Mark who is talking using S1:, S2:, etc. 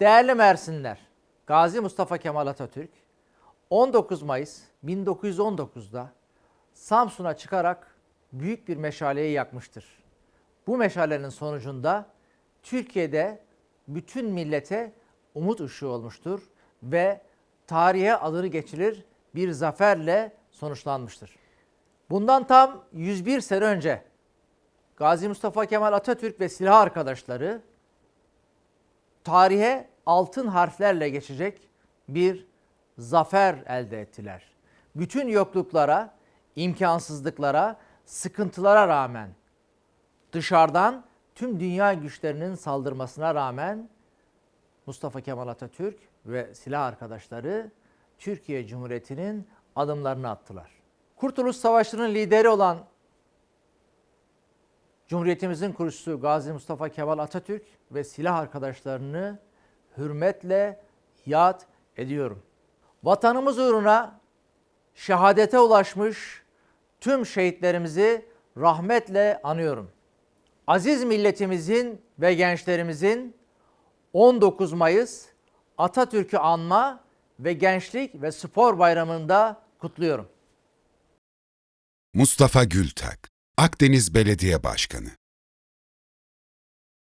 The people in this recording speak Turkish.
S1: Değerli Mersinler, Gazi Mustafa Kemal Atatürk 19 Mayıs 1919'da Samsun'a çıkarak büyük bir meşaleyi yakmıştır. Bu meşalenin sonucunda Türkiye'de bütün millete umut ışığı olmuştur ve tarihe adını geçilir bir zaferle sonuçlanmıştır. Bundan tam 101 sene önce Gazi Mustafa Kemal Atatürk ve silah arkadaşları tarihe altın harflerle geçecek bir zafer elde ettiler. Bütün yokluklara, imkansızlıklara, sıkıntılara rağmen dışarıdan tüm dünya güçlerinin saldırmasına rağmen Mustafa Kemal Atatürk ve silah arkadaşları Türkiye Cumhuriyeti'nin adımlarını attılar. Kurtuluş Savaşı'nın lideri olan Cumhuriyetimizin kurucusu Gazi Mustafa Kemal Atatürk ve silah arkadaşlarını hürmetle yad ediyorum. Vatanımız uğruna şehadete ulaşmış tüm şehitlerimizi rahmetle anıyorum. Aziz milletimizin ve gençlerimizin 19 Mayıs Atatürk'ü anma ve Gençlik ve Spor Bayramı'nda kutluyorum.
S2: Mustafa Gültak, Akdeniz Belediye Başkanı